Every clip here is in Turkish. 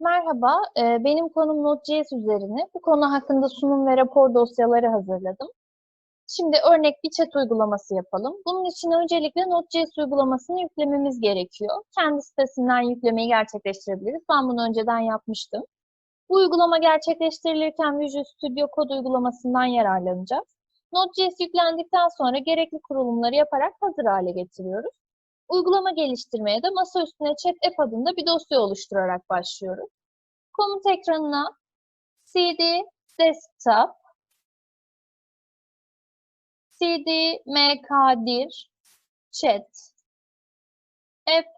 Merhaba, e, benim konum Node.js üzerine. Bu konu hakkında sunum ve rapor dosyaları hazırladım. Şimdi örnek bir chat uygulaması yapalım. Bunun için öncelikle Node.js uygulamasını yüklememiz gerekiyor. Kendi sitesinden yüklemeyi gerçekleştirebiliriz. Ben bunu önceden yapmıştım. Bu uygulama gerçekleştirilirken Visual Studio Code uygulamasından yararlanacağız. Node.js yüklendikten sonra gerekli kurulumları yaparak hazır hale getiriyoruz. Uygulama geliştirmeye de masa üstüne Chat App adında bir dosya oluşturarak başlıyoruz. Komut ekranına cd desktop cd mkdir chat app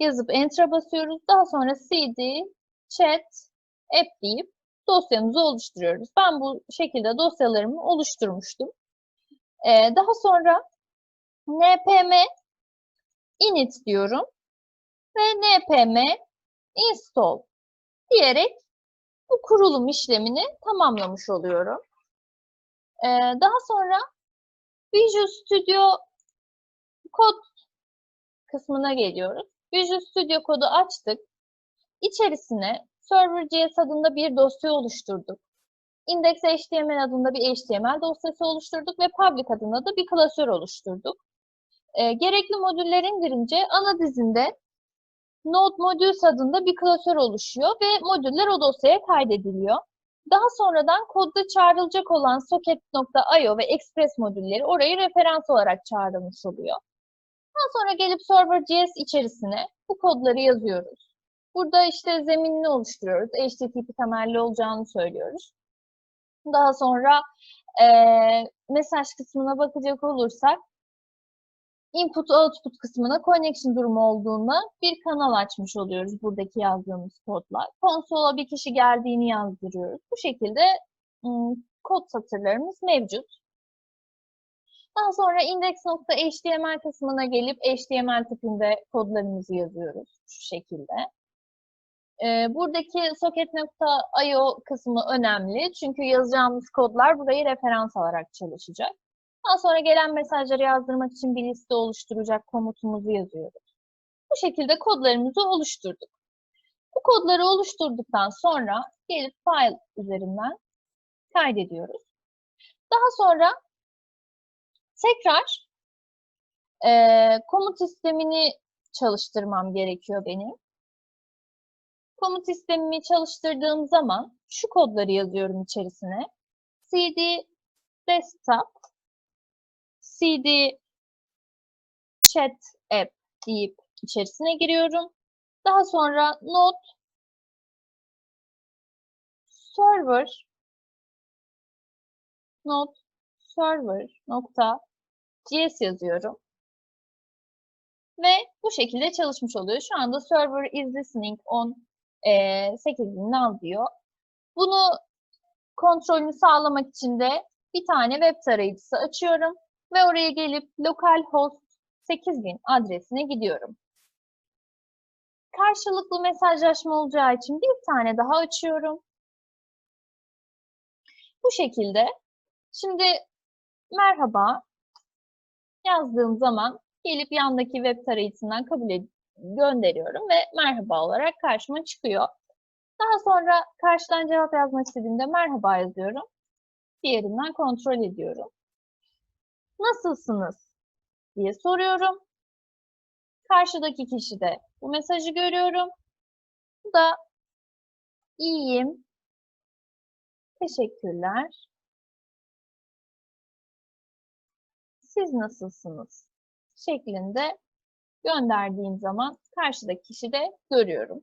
yazıp enter'a basıyoruz. Daha sonra cd chat app deyip dosyamızı oluşturuyoruz. Ben bu şekilde dosyalarımı oluşturmuştum. Ee, daha sonra npm init diyorum ve npm install diyerek bu kurulum işlemini tamamlamış oluyorum. Ee, daha sonra Visual Studio Code kısmına geliyoruz. Visual Studio Code'u açtık. İçerisine Server.js adında bir dosya oluşturduk. Index.html adında bir HTML dosyası oluşturduk ve Public adında da bir klasör oluşturduk. E, gerekli modülleri indirince ana dizinde Node Modules adında bir klasör oluşuyor ve modüller o dosyaya kaydediliyor. Daha sonradan kodda çağrılacak olan socket.io ve express modülleri orayı referans olarak çağrılmış oluyor. Daha sonra gelip server.js içerisine bu kodları yazıyoruz. Burada işte zeminini oluşturuyoruz. HTTP temelli olacağını söylüyoruz. Daha sonra e, mesaj kısmına bakacak olursak input-output kısmına connection durumu olduğunda bir kanal açmış oluyoruz buradaki yazdığımız kodla. Konsola bir kişi geldiğini yazdırıyoruz. Bu şekilde kod satırlarımız mevcut. Daha sonra index.html kısmına gelip HTML tipinde kodlarımızı yazıyoruz şu şekilde. Buradaki socket.io kısmı önemli çünkü yazacağımız kodlar burayı referans alarak çalışacak. Daha sonra gelen mesajları yazdırmak için bir liste oluşturacak komutumuzu yazıyoruz. Bu şekilde kodlarımızı oluşturduk. Bu kodları oluşturduktan sonra gelip file üzerinden kaydediyoruz. Daha sonra tekrar e, komut sistemini çalıştırmam gerekiyor benim. Komut sistemimi çalıştırdığım zaman şu kodları yazıyorum içerisine. cd desktop cd chat app deyip içerisine giriyorum. Daha sonra node server node server nokta cs yazıyorum. Ve bu şekilde çalışmış oluyor. Şu anda server is listening on e, 8'ini al diyor. Bunu kontrolünü sağlamak için de bir tane web tarayıcısı açıyorum ve oraya gelip localhost 8000 adresine gidiyorum. Karşılıklı mesajlaşma olacağı için bir tane daha açıyorum. Bu şekilde. Şimdi merhaba yazdığım zaman gelip yandaki web tarayıcısından kabul gönderiyorum ve merhaba olarak karşıma çıkıyor. Daha sonra karşıdan cevap yazmak istediğimde merhaba yazıyorum. Diğerinden kontrol ediyorum nasılsınız diye soruyorum. Karşıdaki kişi de bu mesajı görüyorum. Bu da iyiyim, teşekkürler. Siz nasılsınız? şeklinde gönderdiğim zaman karşıdaki kişi de görüyorum.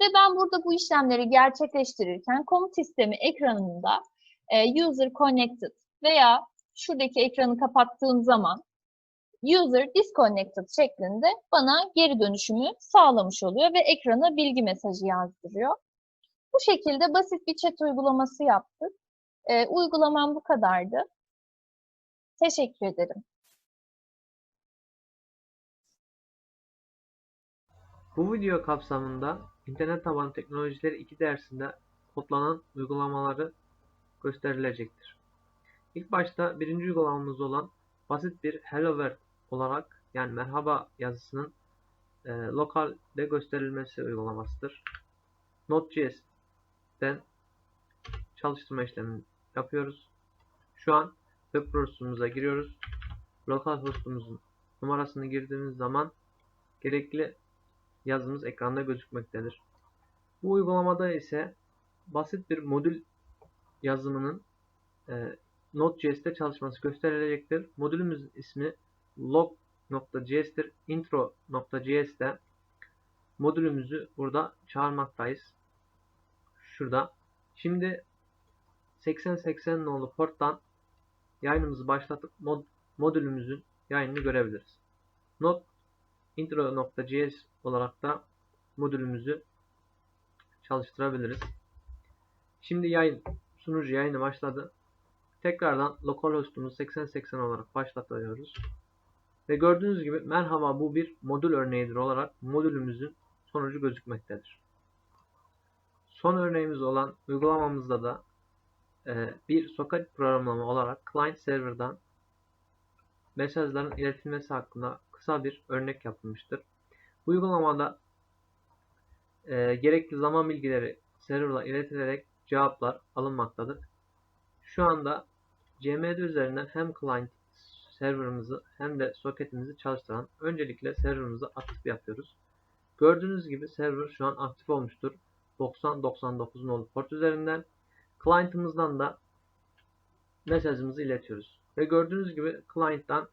Ve ben burada bu işlemleri gerçekleştirirken komut sistemi ekranında e, user connected veya şuradaki ekranı kapattığım zaman user disconnected şeklinde bana geri dönüşümü sağlamış oluyor ve ekrana bilgi mesajı yazdırıyor. Bu şekilde basit bir chat uygulaması yaptık. E, uygulamam bu kadardı. Teşekkür ederim. Bu video kapsamında internet tabanlı teknolojileri 2 dersinde kodlanan uygulamaları gösterilecektir. İlk başta birinci uygulamamız olan basit bir Hello World olarak yani merhaba yazısının e, lokalde gösterilmesi uygulamasıdır. Node.js'ten çalıştırma işlemini yapıyoruz. Şu an web browser'ımıza giriyoruz. Lokal hostumuzun numarasını girdiğimiz zaman gerekli yazımız ekranda gözükmektedir. Bu uygulamada ise basit bir modül yazımının e, Node.js'te çalışması gösterilecektir. Modülümüzün ismi log.js'tir. Intro.js'te modülümüzü burada çağırmaktayız. Şurada. Şimdi 8080 nolu porttan yayınımızı başlatıp mod, modülümüzün yayınını görebiliriz. Node intro.js olarak da modülümüzü çalıştırabiliriz. Şimdi yayın sunucu yayını başladı. Tekrardan localhost'umuzu 8080 olarak başlatıyoruz. Ve gördüğünüz gibi merhaba bu bir modül örneğidir olarak modülümüzün sonucu gözükmektedir. Son örneğimiz olan uygulamamızda da e, bir soket programlama olarak client server'dan mesajların iletilmesi hakkında kısa bir örnek yapılmıştır. Bu uygulamada e, gerekli zaman bilgileri server'a iletilerek cevaplar alınmaktadır. Şu anda CMD üzerinden hem client serverımızı hem de soketimizi çalıştıran öncelikle serverımızı aktif yapıyoruz. Gördüğünüz gibi server şu an aktif olmuştur. 90-99 nolu port üzerinden. Client'ımızdan da mesajımızı iletiyoruz. Ve gördüğünüz gibi client'tan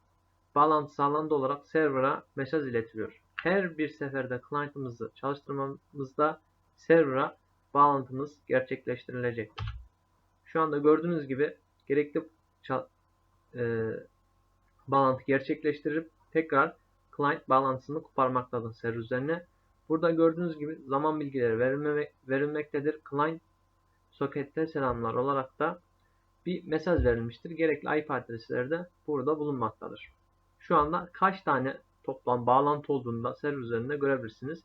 bağlantı sağlandı olarak server'a mesaj iletiliyor. Her bir seferde client'ımızı çalıştırmamızda server'a bağlantımız gerçekleştirilecektir. Şu anda gördüğünüz gibi gerekli e, bağlantı gerçekleştirip tekrar client bağlantısını koparmaktadır server üzerine. Burada gördüğünüz gibi zaman bilgileri verilme, verilmektedir. Client sokette selamlar olarak da bir mesaj verilmiştir. Gerekli IP adresleri de burada bulunmaktadır. Şu anda kaç tane toplam bağlantı olduğunu da server üzerinde görebilirsiniz.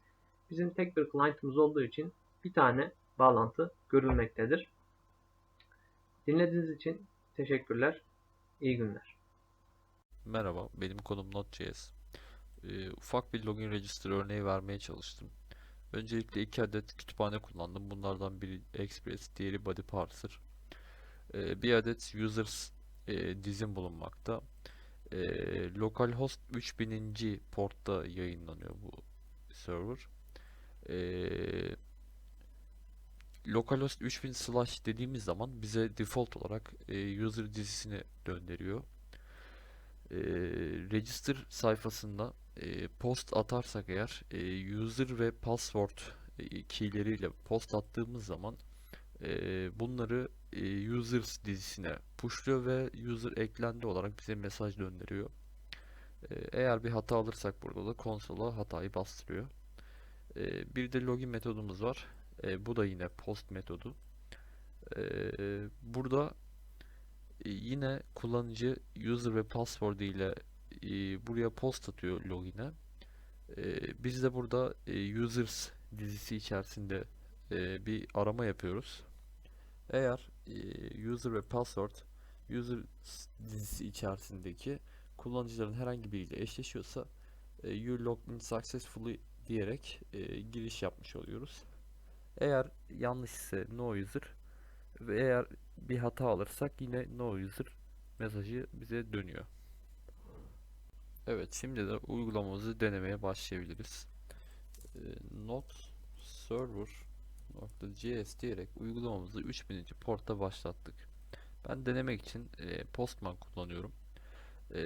Bizim tek bir client'ımız olduğu için bir tane bağlantı görülmektedir. Dinlediğiniz için teşekkürler. İyi günler. Merhaba, benim konum Node.js. Ee, ufak bir login register örneği vermeye çalıştım. Öncelikle iki adet kütüphane kullandım. Bunlardan biri Express, diğeri Body Parser. Ee, bir adet users e, dizim bulunmakta. Ee, localhost 3000. portta yayınlanıyor bu server. Ee, localhost 3000 slash dediğimiz zaman bize default olarak e, user dizisini gönderiyor e, register sayfasında e, post atarsak eğer e, user ve password e, keyleriyle post attığımız zaman e, bunları e, users dizisine pushluyor ve user eklendi olarak bize mesaj gönderiyor. E, eğer bir hata alırsak burada da konsola hatayı bastırıyor. E, bir de login metodumuz var. E, bu da yine post metodu. E, burada e, yine kullanıcı user ve password ile e, buraya post atıyor login'e. E, biz de burada e, users dizisi içerisinde e, bir arama yapıyoruz. Eğer e, user ve password user dizisi içerisindeki kullanıcıların herhangi biriyle eşleşiyorsa e, you logged in successfully diyerek e, giriş yapmış oluyoruz. Eğer yanlış ise no user ve eğer bir hata alırsak yine no user mesajı bize dönüyor. Evet şimdi de uygulamamızı denemeye başlayabiliriz. E, not server .js diyerek uygulamamızı 3000. portta başlattık. Ben denemek için e, Postman kullanıyorum. E,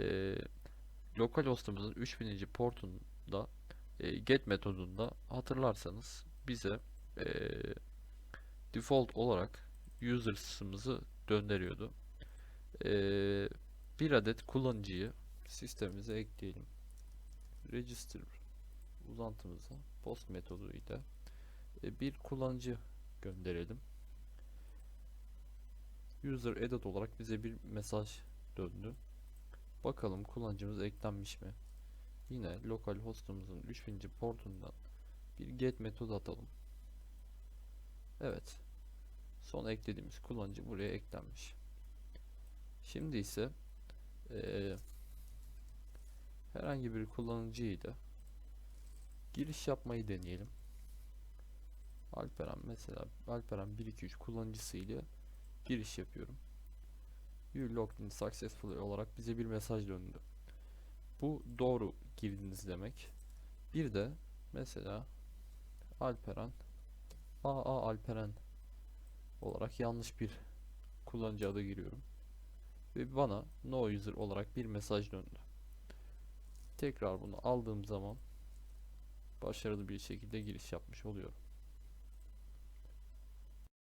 lokal hostumuzun 3000. portunda e, get metodunda hatırlarsanız bize e, default olarak users'ımızı döndürüyordu. Ee, bir adet kullanıcıyı sistemimize ekleyelim. Register uzantımıza post metoduyla e, bir kullanıcı gönderelim. User edit olarak bize bir mesaj döndü. Bakalım kullanıcımız eklenmiş mi? Yine lokal hostumuzun 3000. portundan bir get metodu atalım. Evet son eklediğimiz kullanıcı buraya eklenmiş. Şimdi ise e, herhangi bir kullanıcıyla giriş yapmayı deneyelim. Alperen mesela Alperen 123 kullanıcısı ile giriş yapıyorum. You logged in successfully olarak bize bir mesaj döndü. Bu doğru girdiniz demek. Bir de mesela Alperen AA Alperen olarak yanlış bir kullanıcı adı giriyorum. Ve bana no user olarak bir mesaj döndü. Tekrar bunu aldığım zaman başarılı bir şekilde giriş yapmış oluyorum.